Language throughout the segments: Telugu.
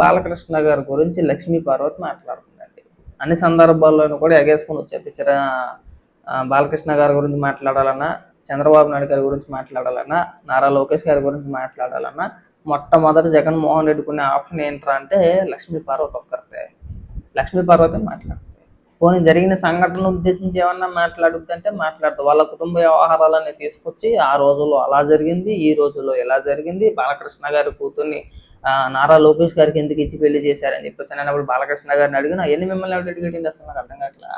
బాలకృష్ణ గారి గురించి లక్ష్మీ పార్వతి మాట్లాడుతుందండి. అన్ని సందర్భాల్లోనూ కూడా ఎగేసుకుని వచ్చేది చిర బాలకృష్ణ గారి గురించి మాట్లాడాలన్నా చంద్రబాబు నాయుడు గారి గురించి మాట్లాడాలన్నా నారా లోకేష్ గారి గురించి మాట్లాడాలన్నా మొట్టమొదటి జగన్మోహన్ రెడ్డి కొనే ఆప్షన్ ఏంట్రా అంటే లక్ష్మీ పార్వతి ఒక్కరితే లక్ష్మీ పార్వతి మాట్లాడుతుంది. పోనీ జరిగిన సంఘటనను ఉద్దేశించి ఏమన్నా మాట్లాడుద్దంటే మాట్లాడుతుంది వాళ్ళ కుటుంబ వ్యవహారాలన్నీ తీసుకొచ్చి ఆ రోజుల్లో అలా జరిగింది ఈ రోజుల్లో ఎలా జరిగింది బాలకృష్ణ గారి కూతుర్ని నారా లోకేష్ గారికి ఎందుకు ఇచ్చి పెళ్ళి చేశారని చెప్పేసి నేను అప్పుడు బాలకృష్ణ గారిని అడిగిన. ఎన్ని మిమ్మల్ని ఎవరు అడిగేటింది అసలు? నాకు అర్థం కావట్లా.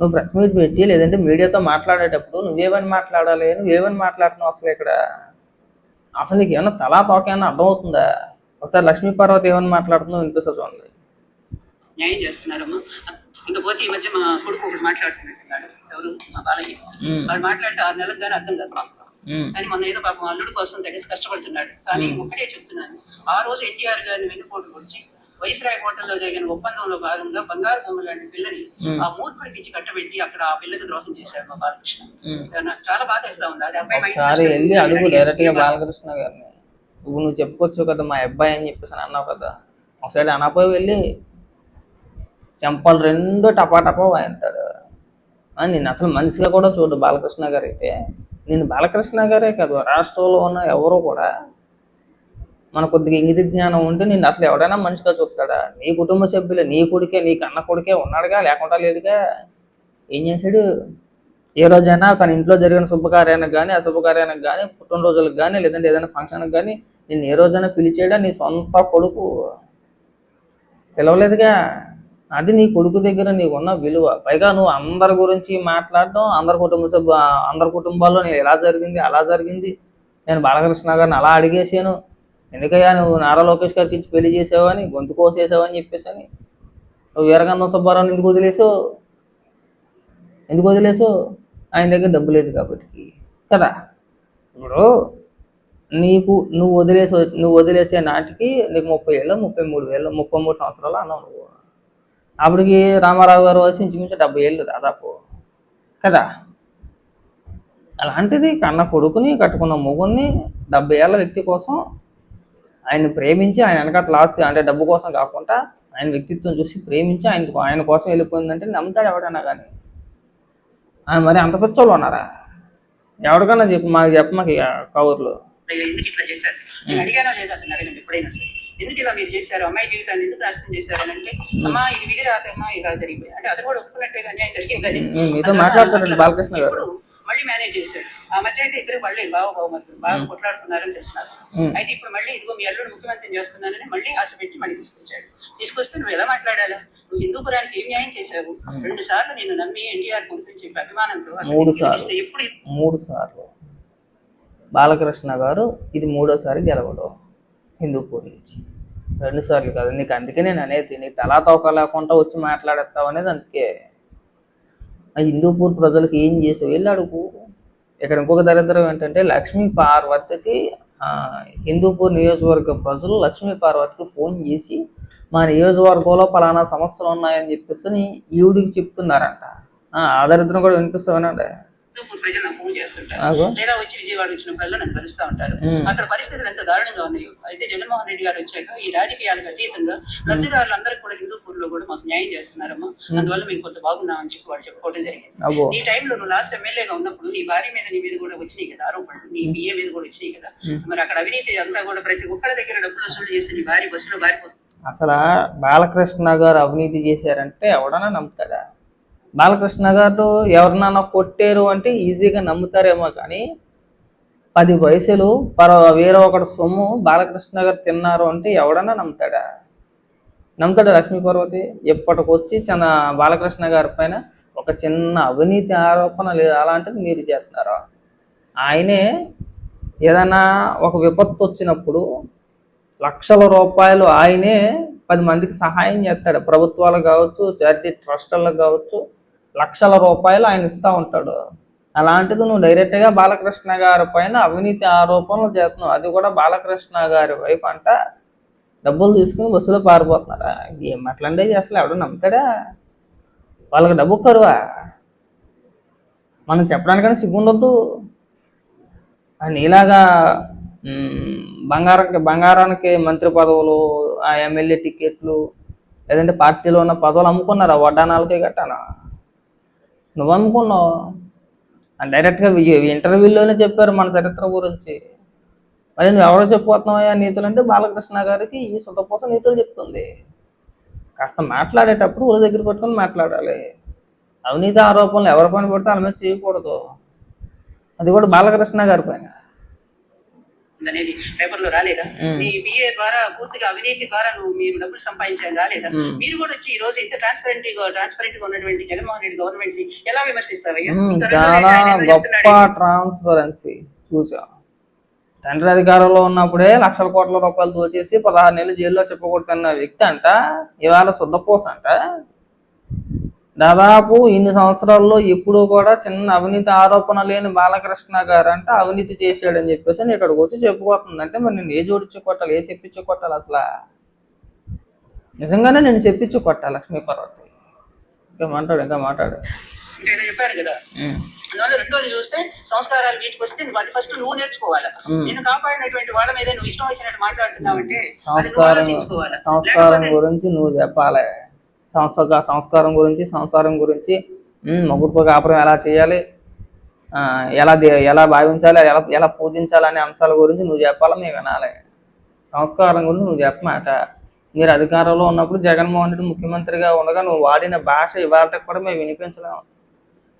నువ్వు ప్రెస్ మీట్ పెట్టి లేదంటే మీడియాతో మాట్లాడేటప్పుడు నువ్వేమని మాట్లాడాలి? నువ్వేమని మాట్లాడుతున్నావు అసలు ఇక్కడ? అసలు నీకు ఏమన్నా తలా తోక ఏమన్నా అర్థమవుతుందా ఒకసారి లక్ష్మీ పార్వతి ఏమని మాట్లాడుతుందో వినిపిస్తుంది చూడండి. న్యాయం చేస్తున్నారమ్మా. ఇంకా పోతే ఈ మధ్య మా కొడుకు ఒకటి మాట్లాడుతున్నట్టున్నాడు ఎవరు? మా బాలయ్య. వాడు మాట్లాడితే ఆరు నెలలకు కానీ అర్థం కాదు. ఉమ్, కానీ మొన్న ఏదో పాపం అల్లుడు కోసం తెగసి కష్టపడుతున్నాడు. కానీ ఒకటే చెప్తున్నాను. ఆ రోజు ఎన్టీఆర్ గారిని వెన్నుపోటు వచ్చి వైస్రాయ్ హోటల్లో జరిగిన ఒప్పందంలో భాగంగా బంగారు బొమ్మ లాంటి పిల్లని ఉమ్, ఆ మూర్ఖుడికి ఇచ్చి కట్టబెట్టి అక్కడ ఆ పిల్లకి ద్రోహం చేశాడు మా బాలకృష్ణ. నాకు చాలా బాధ వేస్తా ఉంది. అది అబ్బాయి. వెళ్ళి అడుగు డైరెక్ట్గా బాలకృష్ణ గారిని. నువ్వు నువ్వు చెప్పుకోవచ్చు కదా మా అబ్బాయి అని చెప్పేసి అని అన్నావు కదా. ఒకసారి అనపోయి వెళ్ళి చెంపలు రెండు టపా టపా వాయింతాడు ఆ, నిన్ను అసలు మనిషిగా కూడా చూడు బాలకృష్ణ గారు అయితే. నేను బాలకృష్ణ గారే కాదు రాష్ట్రంలో ఉన్న ఎవరు కూడా మన కొద్దిగా ఇంగిత జ్ఞానం ఉంటే నేను అసలు ఎవడైనా మనిషిగా చూస్తాడా? నీ కుటుంబ సభ్యులే నీ కొడుకే నీ కన్న కొడుకే ఉన్నాడుగా లేకుండా లేదుగా ఏం చేశాడు? ఏ రోజైనా తన ఇంట్లో జరిగిన శుభకార్యానికి కానీ అశుభకార్యానికి కానీ పుట్టినరోజులకు కానీ లేదంటే ఏదైనా ఫంక్షన్కి కానీ నేను ఏ రోజైనా పిలిచేయడా నీ సొంత కొడుకు పిలవలేదుగా? అది నీ కొడుకు దగ్గర నీకు ఉన్న విలువ. పైగా నువ్వు అందరి గురించి మాట్లాడడం అందరి కుటుంబ సభ్యు అందరి కుటుంబాల్లో నేను ఎలా జరిగింది అలా జరిగింది. నేను బాలకృష్ణ గారిని అలా అడిగేసాను ఎందుకయ్యా నువ్వు నారా లోకేష్ గారికి ఇచ్చి పెళ్ళి చేసావని గొంతు కోసేసావని చెప్పేసి అని నువ్వు వీరగంధం సుబ్బారావుని ఎందుకు వదిలేసావు? ఎందుకు వదిలేసో ఆయన దగ్గర డబ్బు లేదు కాబట్టి. కదా? ఇప్పుడు నీకు నువ్వు వదిలేసి నువ్వు వదిలేసే నాటికి నీకు ముప్పై ఏళ్ళు ముప్పై మూడు వేలు ముప్పై మూడు సంవత్సరాలు అన్నావు నువ్వు. అప్పటికి రామారావు గారు వయసు ఇంచుమించు డెబ్బై ఏళ్ళు దాదాపు. కదా? అలాంటిది కన్న కొడుకుని కట్టుకున్న మొగుడిని డెబ్బై ఏళ్ళ వ్యక్తి కోసం ఆయన ప్రేమించి ఆయన వెనకాల ఆస్తి అంటే డబ్బు కోసం కాకుండా ఆయన వ్యక్తిత్వం చూసి ప్రేమించి ఆయన ఆయన కోసం వెళ్ళిపోయిందంటే నమ్ముతాడు ఎవడైనా కానీ. ఆయన మరి అంత పిచ్చోళ్ళు ఉన్నారా? ఎవరికన్నా చెప్పు మాకు చెప్ప మాకు కవర్లు. ఎందుకు చేశారు అతను ఇలా మీరు చేశారు? అమ్మాయి జీవితాన్ని ఎందుకు నాశనం చేశారు అని అంటే అమ్మా ఇది విధి రాకమ్మా ఇలా జరిగిపోయి అంటే అది కూడా ఒప్పుకున్నట్టే కానీ ఆయన నేను మీతో మాట్లాడుతున్నాను బాలకృష్ణ గారు. మళ్ళీ మేనేజ్ చేశాడు ఆ మధ్య అయితే ఇద్దరు మళ్ళీ బావ బావమతులు బాగా కొట్లాడుకున్నారని తెలుసు నాకు ఉమ్. అయితే ఇప్పుడు మళ్ళీ ఇదిగో మీ అల్లుడు ముఖ్యమంత్రిని చేస్తున్నానని మళ్ళీ ఆశ పెట్టి మళ్ళీ తీసుకొచ్చాడు. తీసుకొస్తే నువ్వు ఎలా మాట్లాడాలా? నువ్వు హిందూపురానికి ఏం న్యాయం చేశావు? రెండు సార్లు నేను నమ్మి ఎన్టీఆర్ చెప్పి అభిమానంతో ఎప్పుడు మూడు సార్లు. బాలకృష్ణ గారు ఇది మూడోసారి గెలవడం హిందూపూర్ నుంచి. రెండు సార్లు కాదు. నీకు అందుకే నేను అనేది నీకు తలా తోక లేకుండా వచ్చి మాట్లాడేస్తావు అనేది అందుకే. ఆ హిందూపూర్ ప్రజలకు ఏం చేసావు? వెళ్ళి అడుగు. ఇక్కడ ఇంకొక దరిద్రం ఏంటంటే లక్ష్మీ పార్వతికి హిందూపూర్ నియోజకవర్గ ప్రజలు లక్ష్మీ పార్వతికి ఫోన్ చేసి మా నియోజకవర్గంలో పలానా సమస్యలు ఉన్నాయని చెప్పేసి ఈవిడికి చెప్తున్నారంట. ఆ, దరిద్రం కూడా వినిపిస్తామనండి ప్రజలు నాకు ఫోన్ చేస్తుంటారు. లేదా వచ్చి విజయవాడ వచ్చినప్పుడల్లా నన్ను కలుస్తూ ఉంటారు. అక్కడ పరిస్థితులు ఎంత దారుణంగా ఉన్నాయో. అయితే జగన్మోహన్ రెడ్డి గారు వచ్చాక ఈ రాజకీయాలకు అతీతంగా లబ్ధిదారులందరికీ కూడా హిందూపూర్లో కూడా మాకు న్యాయం చేస్తున్నారమ్మా. అందువల్ల మేము కొంత బాగున్నామని చెప్పి వాళ్ళు చెప్పుకోవడం జరిగింది. ఈ టైంలో నువ్వు లాస్ట్ ఎమ్మెల్యేగా ఉన్నప్పుడు నీ భార్య మీద నీ మీద కూడా వచ్చినాయి కదా ఆరోపణలు. నీ బిఏ మీద కూడా వచ్చినాయి కదా. మరి అక్కడ అవినీతి అంతా కూడా ప్రతి ఒక్కరి దగ్గర డబ్బులు వసూలు చేసి నీ భార్య బస్సులో బారిపోతుంది అసలు బాలకృష్ణ గారు అవినీతి చేశారంటే ఎవడన్నా నమ్ముతాడా? బాలకృష్ణ గారు ఎవరినన్నా కొట్టారు అంటే ఈజీగా నమ్ముతారేమో కానీ పది పైసలు పర వేరే ఒకటి సొమ్ము బాలకృష్ణ గారు తిన్నారు అంటే ఎవడన్నా నమ్ముతాడా? నమ్ముతాడా లక్ష్మీ పార్వతి? ఇప్పటికొచ్చి చిన్న బాలకృష్ణ గారి పైన ఒక చిన్న అవినీతి ఆరోపణ లేదు అలాంటిది మీరు చేస్తున్నారు? ఆయనే ఏదైనా ఒక విపత్తు వచ్చినప్పుడు లక్షల రూపాయలు ఆయనే పది మందికి సహాయం చేస్తాడు. ప్రభుత్వాలకు కావచ్చు చారిటీ ట్రస్టులకు కావచ్చు లక్షల రూపాయలు ఆయన ఇస్తూ ఉంటాడు. అలాంటిది నువ్వు డైరెక్ట్గా బాలకృష్ణ గారి పైన అవినీతి ఆరోపణలు చేస్తున్నావు. అది కూడా బాలకృష్ణ గారి వైపు అంట. డబ్బులు తీసుకుని బస్సులో పారిపోతున్నారా? ఏం అట్లాంటివి అసలు ఎవడు నమ్ముతాడా? వాళ్ళకి డబ్బు కరువా? మనం చెప్పడానికైనా సిగ్గుండొద్దు. అండ్ ఇలాగా బంగారానికి బంగారానికి మంత్రి పదవులు ఆ ఎమ్మెల్యే టికెట్లు లేదంటే పార్టీలో ఉన్న పదవులు అమ్ముకున్నారా? వడ్డానాలకే గట్టానా నువ్వు అమ్ముకున్నావు డైరెక్ట్గా ఇంటర్వ్యూలోనే చెప్పారు మన చరిత్ర గురించి. మరి నువ్వు ఎవరో చెప్పుకోతున్నావా నీతులు అంటే బాలకృష్ణ గారికి ఈ సుతపోసం నీతులు చెప్తుంది. కాస్త మాట్లాడేటప్పుడు ఊరి దగ్గర పెట్టుకొని మాట్లాడాలి. అవినీతి ఆరోపణలు ఎవరి పైన పడితే వాళ్ళ మీద చేయకూడదు. అది కూడా బాలకృష్ణ గారి పైన. అనేది పేపర్లో రాలేదా. నీ బిఏ ద్వారా పూర్తిగా అవినీతి ద్వారా నువ్వు మీరు డబ్బులు సంపాదించారు రాలేదా. మీరు కూడా వచ్చి ఈ రోజు ఇంత ట్రాన్స్పరెంట్ ట్రాన్స్పరెంట్గా ఉన్నటువంటి జగన్మోహన్ రెడ్డి గవర్నమెంట్ని ఎలా విమర్శిస్తావయ్యా చాలా గొప్ప. ట్రాన్స్పరెన్సీ చూసా తండ్రి అధికారంలో ఉన్నప్పుడే లక్షల కోట్ల రూపాయలు దోచేసి పదహారు నెలలు జైల్లో చెప్పకూడదన్న వ్యక్తి అంట ఇవాళ శుద్ధపోస అంట దాదాపు ఇన్ని సంవత్సరాల్లో ఎప్పుడూ కూడా చిన్న అవినీతి ఆరోపణ లేని బాలకృష్ణ గారు అంట అవినీతి చేశాడని చెప్పేసి నేను ఇక్కడికి వచ్చి చెప్పుకోతుందంటే మరి నేను ఏ జోడించి కొట్టాలి? ఏ చెప్పించి కొట్టాలి అసలు? నిజంగానే నేను చెప్పించి కొట్టాలి లక్ష్మీ పార్వతి. ఇంకా మాట్లాడు ఇంకా మాట్లాడు. అంటే చెప్పారు కదా. అందువల్ల రెండోది చూస్తే సంస్కారాలు వీటికి వస్తే నువ్వు ఫస్ట్ నువ్వు నేర్చుకోవాలా. నిన్ను కాపాడినటువంటి వాళ్ళ మీద నువ్వు ఇష్టం వచ్చినట్టు మాట్లాడుతున్నావంటే అది నువ్వు సంస్కారం గురించి నువ్వు చెప్పాలి. సంస్క సంస్కారం గురించి సంసారం గురించి ఉమ్, కాపురం ఎలా చేయాలి ఎలా దే- ఎలా భావించాలి ఎలా ఎలా పూజించాలి అనే అంశాల గురించి నువ్వు చెప్పాలి మేము వినాలి. సంస్కారం గురించి నువ్వు చెప్పమాట మీరు అధికారంలో ఉన్నప్పుడు జగన్మోహన్ రెడ్డి ముఖ్యమంత్రిగా ఉండగా నువ్వు వాడిన భాష ఇవాళకి కూడా మేము వినిపించలేము.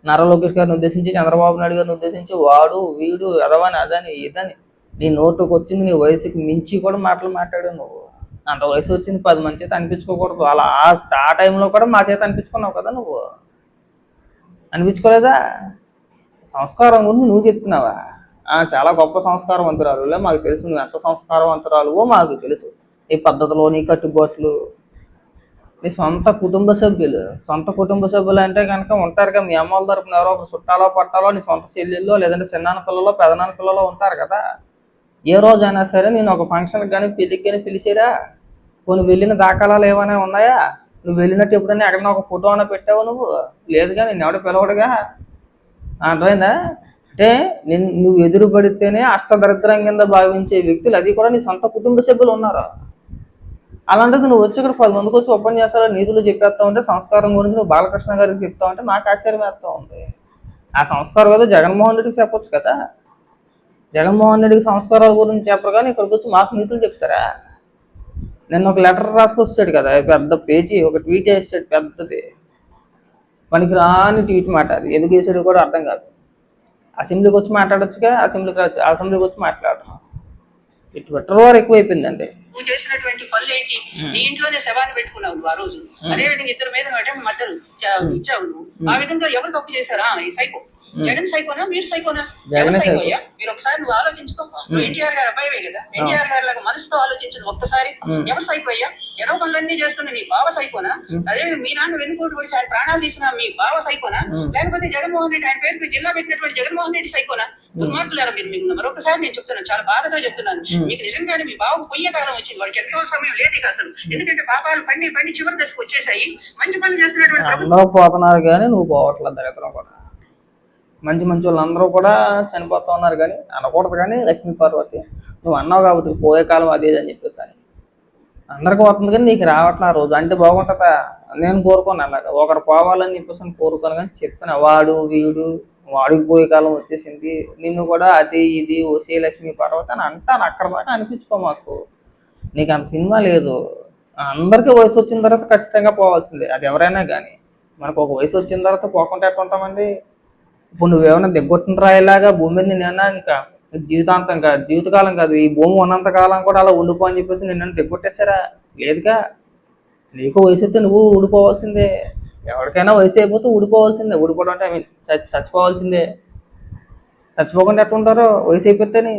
నారా లోకేష్ గారిని ఉద్దేశించి చంద్రబాబు నాయుడు గారిని ఉద్దేశించి వాడు వీడు ఎదవని అదని ఇదని నీ నోటుకు వచ్చింది నీ వయసుకి మించి కూడా మాటలు మాట్లాడావు నువ్వు. అంత వయసు వచ్చింది పది మంది చేత అనిపించుకోకూడదు. అలా ఆ- టైంలో కూడా మా చేత అనిపించుకున్నావు కదా నువ్వు? అనిపించుకోలేదా? సంస్కారం గురించి నువ్వు చెప్తున్నావా చాలా గొప్ప సంస్కారవంతురాలు మాకు తెలుసు నువ్వు ఎంత సంస్కారవంతురాలువో మాకు తెలుసు. నీ పద్ధతిలో నీ కట్టుబాట్లు నీ సొంత కుటుంబ సభ్యులు. సొంత కుటుంబ సభ్యులు అంటే కనుక ఉంటారు కదా మీ అమ్మల తరపున ఎవరో ఒక చుట్టాలో పట్టాలో నీ సొంత చెల్లెల్లో లేదంటే చిన్నాన్న పిల్లలో పెదనాన్న పిల్లలో ఉంటారు కదా. ఏ రోజైనా సరే నేను ఒక ఫంక్షన్కి కానీ పెళ్ళికి కానీ పిలిచిరా? కొన్ని వెళ్ళిన దాఖలాలు ఏమైనా ఉన్నాయా? నువ్వు వెళ్ళినట్టు ఎప్పుడైనా ఎక్కడైనా ఒక ఫోటో అయినా పెట్టావు నువ్వు? లేదుగా నేను ఎవడ పిలవడుగా? అర్థమైందా? అంటే నేను నువ్వు ఎదురుపడితేనే అష్టదరిద్రం కింద భావించే వ్యక్తులు అది కూడా నీ సొంత కుటుంబ సభ్యులు ఉన్నారు? అలాంటిది నువ్వు వచ్చి ఇక్కడ పది మందికి వచ్చి ఉపన్యాసాలు నీతులు చెప్పేస్తా ఉంటే సంస్కారం గురించి నువ్వు బాలకృష్ణ గారికి చెప్తా ఉంటే నాకు ఆశ్చర్యం వేస్తా ఉంది. ఆ సంస్కారం ఏదో జగన్మోహన్ రెడ్డికి చెప్పొచ్చు కదా? జగన్మోహన్ రెడ్డికి సంస్కారాల గురించి చెప్పరు కానీ ఇక్కడికి వచ్చి మాకు నీతులు చెప్తారా? నిన్న ఒక లెటర్ రాసుకొచ్చాడు కదా పెద్ద పేజీ ఒక ట్వీట్ వేసాడు పెద్దది. మనకి రాని ట్వీట్ మాట అది. ఎందుకు వేసాడు కూడా అర్థం కాదు. అసెంబ్లీకి వచ్చి మాట్లాడొచ్చుగా? అసెంబ్లీకి అసెంబ్లీకి వచ్చి మాట్లాడటం. ఈ ట్విట్టర్ వారు ఎక్కువైపోయిందండి. నువ్వు చేసినటువంటి పనులు ఏంటి నీ ఇంట్లోనే శవాన్ని పెట్టుకున్నావు నువ్వు ఆ రోజు. అదే విధంగా ఇద్దరు మీద అటెంప్ట్ మద్దరు ఇచ్చావు నువ్వు. ఆ విధంగా ఎవరు తప్పు చేశారా? ఈ సైకో. జగన్ సైకోనా? మీరు సైకోనా? జగనే ఎవరు సైకో. సైకోయ్యా మీరు ఒకసారి నువ్వు ఆలోచించుకో. నువ్వు ఎన్టీఆర్ గారు అబ్బాయివే కదా? ఎన్టీఆర్ గారి లాగా మనసుతో ఆలోచించు ఒక్కసారి. ఎవరు సైకోయ్యా ఏదో పనులన్నీ చేస్తున్న నీ బావ సైకోనా? అదే మీ నాన్న వెన్నుకోటు పడి ఆయన ప్రాణాలు తీసిన మీ బావ సైకోనా. లేకపోతే జగన్మోహన్ రెడ్డి ఆయన పేరు జిల్లా పెట్టినటువంటి జగన్మోహన్ రెడ్డి సైకోనా? దుర్మార్గులారా మీరు మీకు? మరొకసారి నేను చెప్తున్నాను చాలా బాధగా చెప్తున్నాను. మీకు నిజంగానే మీ బావకు పొయ్యే కాలం వచ్చింది. వాడికి ఎంతో సమయం లేదు అసలు ఎందుకంటే పాపాలు పండి పండి చివరి దశకు వచ్చేసాయి మంచి పనులు చేస్తున్నటువంటి పోతున్నారు కానీ నువ్వు పోవట్లేదు దరిద్రం కూడా. మంచి మంచి వాళ్ళందరూ కూడా చనిపోతూ ఉన్నారు కానీ అనకూడదు కానీ లక్ష్మీ పార్వతి. నువ్వు అన్నావు కాబట్టి పోయే కాలం అదేది అని చెప్పేసి అని. అందరికి పోతుంది కానీ నీకు రావట్లే ఆ రోజు. అంటే బాగుంటుందా? నేను కోరుకోను అలాగా. ఒకరు పోవాలని చెప్పేసి అని కోరుకోను కానీ చెప్తున్నా వాడు వీడు వాడికి పోయే కాలం వచ్చేసింది. నిన్ను కూడా అది ఇది ఓసే లక్ష్మీ పార్వతి అని అంటాను. అక్కడ దాకా అనిపించుకో మాకు. నీకు అంత సినిమా లేదు. అందరికీ వయసు వచ్చిన తర్వాత ఖచ్చితంగా పోవాల్సిందే. అది ఎవరైనా కానీ. మనకు ఒక వయసు వచ్చిన తర్వాత పోకుండా ఎట్టుంటామండి ఇప్పుడు నువ్వేమైనా దిగ్గొట్టిన రాయలాగా భూమి మీద నేనైనా ఇంకా జీవితాంతం కాదు జీవితకాలం కాదు ఈ భూమి ఉన్నంత కాలం కూడా అలా ఉండిపో అని చెప్పేసి నిన్ను దిగ్గొట్టేశారా? లేదుగా. నీకు వయసు వస్తే నువ్వు ఊడిపోవాల్సిందే. ఎవరికైనా వయసు అయిపోతే ఊడిపోవాల్సిందే. ఊడిపోవడం అంటే ఐ మీన్ చచ్చిపోవాల్సిందే. చచ్చిపోకుండా ఎట్లా ఉంటారో వయసు అయిపోతేనే.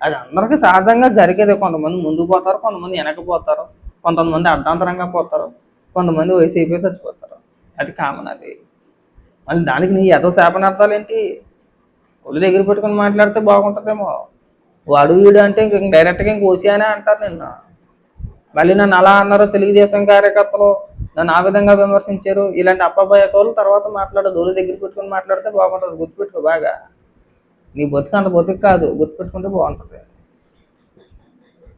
అది అందరికీ సహజంగా జరిగేదే. కొంతమంది ముందుకు పోతారు కొంతమంది వెనక్కి పోతారు కొంతమంది అర్ధాంతరంగా పోతారు కొంతమంది వయసు అయిపోయి చచ్చిపోతారు. అది కామన్ అది. మళ్ళీ దానికి నీ ఎదో శాపనార్థాలు ఏంటి? ఒళ్ళు దగ్గర పెట్టుకొని మాట్లాడితే బాగుంటుందేమో. వాడు వీడు అంటే ఇంక డైరెక్ట్గా ఇంక ఓసియానే అంటారు నిన్ను. మళ్ళీ నన్ను అలా అన్నారు తెలుగుదేశం కార్యకర్తలు. నన్ను ఆ విధంగా విమర్శించారు. ఇలాంటి అప్పబాయ కవులు తర్వాత మాట్లాడదు. ఒళ్ళు దగ్గర పెట్టుకుని మాట్లాడితే బాగుంటుంది. గుర్తుపెట్టుకో బాగా. నీ బతుకు అంత బతుకు కాదు. గుర్తుపెట్టుకుంటే బాగుంటుంది.